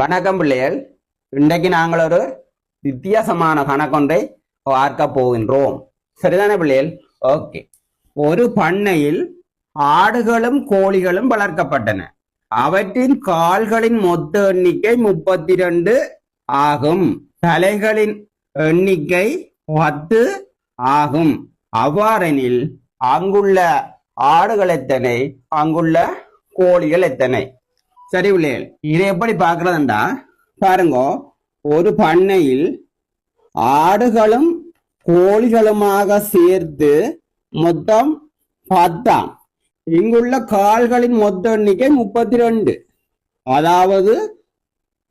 வணக்கம் பிள்ளைகள். இன்றைக்கு நாங்கள் ஒரு வித்தியாசமான கணக்கொன்றை பார்க்க போகின்றோம். சரிதானே பிள்ளைகள்? ஓகே ஒரு பண்ணையில் ஆடுகளும் கோழிகளும் வளர்க்கப்பட்டன. அவற்றின் கால்களின் மொத்த எண்ணிக்கை முப்பத்தி ரெண்டு ஆகும். தலைகளின் எண்ணிக்கை பத்து ஆகும். அவ்வாறெனில் அங்குள்ள ஆடுகள் எத்தனை? அங்குள்ள கோழிகள் எத்தனை? சரி பிள்ளைகள் இதை எப்படி பார்க்கறதுண்டா? பாருங்க ஒரு பண்ணையில் ஆடுகளும் கோழிகளுமாக சேர்த்து மொத்தம் பத்தாம். இங்குள்ள கால்களின் மொத்த எண்ணிக்கை முப்பத்தி ரெண்டு அதாவது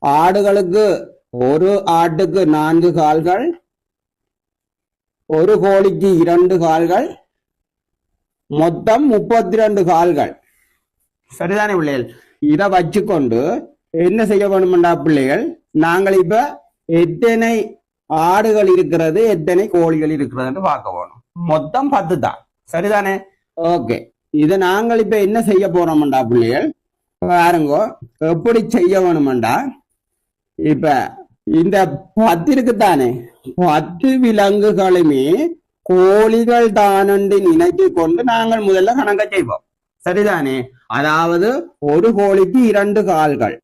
ஆடுகளுக்கு ஒரு ஆட்டுக்கு நான்கு கால்கள் ஒரு கோழிக்கு இரண்டு கால்கள் மொத்தம் முப்பத்தி ரெண்டு கால்கள். சரிதானே பிள்ளைகள் இதை வச்சுக்கொண்டு என்ன செய்ய வேணுமெண்டா பிள்ளைகள்? நாங்கள் இப்ப எத்தனை ஆடுகள் இருக்கிறது எத்தனை கோழிகள் இருக்கிறதுன்னு பார்க்க வேணும். மொத்தம் பத்து தான். சரிதானே? ஓகே இதை நாங்கள் இப்ப என்ன செய்ய போறோம்டா பிள்ளைகள்? பாருங்க எப்படி செய்ய வேணுமெண்டா? இப்ப இந்த பத்து இருக்குத்தானே பத்து விலங்குகளுமே கோழிகள் தானண்டு நினைத்து கொண்டு நாங்கள் முதல்ல கணக்க செய்வோம். சரிதானே? அதாவது ஒரு கோழிக்கு இரண்டு கால்கள்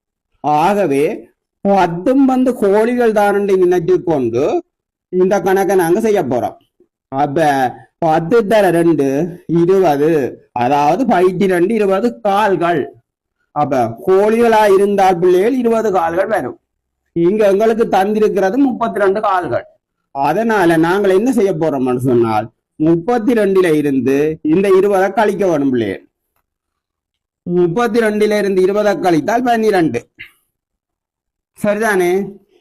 ஆகவே பத்தும் வந்து கோழிகள் தான் நினைத்து கொண்டு இந்த கணக்கை நாங்க செய்ய போறோம் அப்ப பத்து தர ரெண்டு இருபது அதாவது பயிற்சி ரெண்டு இருபது கால்கள் அப்ப கோழிகளா இருந்தால் பிள்ளைகள் இருபது கால்கள் வரும் இங்க எங்களுக்கு தந்திருக்கிறது முப்பத்தி ரெண்டு கால்கள் அதனால நாங்கள் என்ன செய்ய போறோம்னு சொன்னால் முப்பத்தி ரெண்டுல இருந்து இந்த இருபதை கழிக்க வேணும் பிள்ளைகள் முப்பத்தி ரெண்டுல இருந்து இருபதை கழித்தால் பன்னிரண்டு. சரிதானே?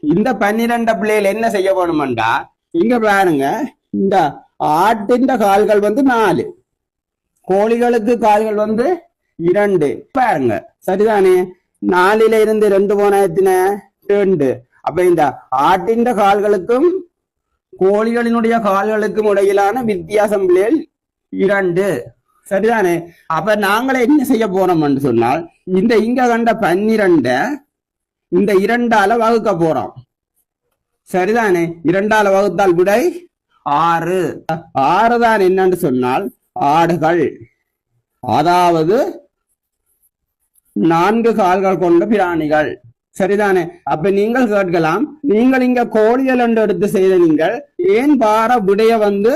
இந்த பன்னிரெண்டு பிள்ளைகள் என்ன செய்ய வேணுமெண்டா? இங்க பாருங்க. இந்த ஆட்டின் கால்கள் வந்து நாலு. கோழிகளுக்கு கால்கள் வந்து இரண்டு. பாருங்க. சரிதானே? நாலுல இருந்து ரெண்டு போன எத்தனை? ரெண்டு. அப்ப இந்த ஆட்டின் கால்களுக்கும் கோழிகளினுடைய கால்களுக்கும் இடையிலான வித்தியாசம் பிள்ளைகள் இரண்டு. சரிதானே? அப்ப நாங்களே என்ன செய்ய போறோம்னு சொன்னால் இந்த இங்க கண்ட பன்னிரண்ட இந்த இரண்டால வகுக்க போறோம். சரிதானே? இரண்டால வகுத்தால் விடை ஆறு. ஆறு தான் என்னன்னு சொன்னால் ஆடுகள். அதாவது நான்கு கால்கள் கொண்ட பிராணிகள். சரிதானே? அப்ப நீங்கள் கேட்கலாம் நீங்கள் இங்க கோழிகள் என்று எடுத்து செய்த நீங்கள் ஏன் பார விடைய வந்து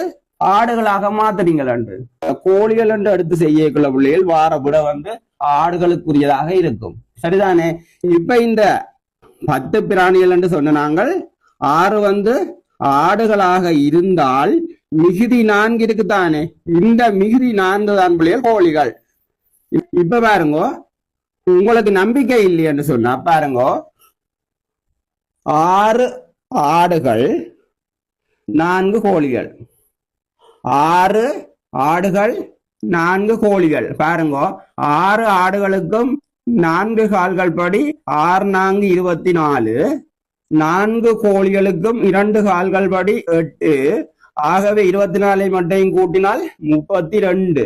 ஆடுகளாக மாத்துறீங்கள் என்று கோழிகள் என்று எடுத்து செய்யக்குள்ள பிள்ளைகள் வார விட வந்து ஆடுகளுக்குரியதாக இருக்கும். சரிதானே? இப்ப இந்த பத்து பிராணிகள் என்று சொன்ன நாங்கள் ஆறு வந்து ஆடுகளாக இருந்தால் மிகுதி நான்கு இருக்குதானே? இந்த மிகுதி நான்கு தான் பிள்ளைகள் கோழிகள். இப்- இப்ப பாருங்க உங்களுக்கு நம்பிக்கை இல்லையன்னு சொன்னா பாருங்க. ஆறு ஆடுகள் நான்கு கோழிகள். ஆறு ஆடுகள் நான்கு கோழிகள். பாருங்க ஆறு ஆடுகளுக்கும் நான்கு கால்கள் படி ஆறு நான்கு இருபத்தி நாலு நான்கு கோழிகளுக்கும் இரண்டு கால்கள் படி எட்டு ஆகவே இருபத்தி நாலை மட்டும் கூட்டினால் முப்பத்தி ரெண்டு.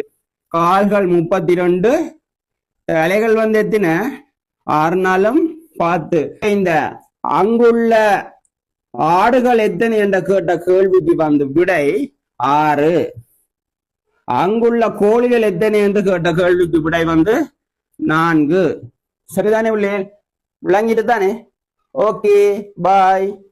கால்கள் முப்பத்தி ரெண்டு இலைகள் வந்து எத்தின? ஆறு நாளும் பார்த்து இந்த அங்குள்ள ஆடுகள் எத்தனை என்ற கேட்ட கேள்விக்கு வந்து விடை ஆறு. அங்குள்ள கோழிகள் எத்தனை என்று கேட்ட கேள்விக்கு விடை வந்து நான்கு. சரிதானே உள்ளே? விளங்கிட்டு தானே ஓகே பாய்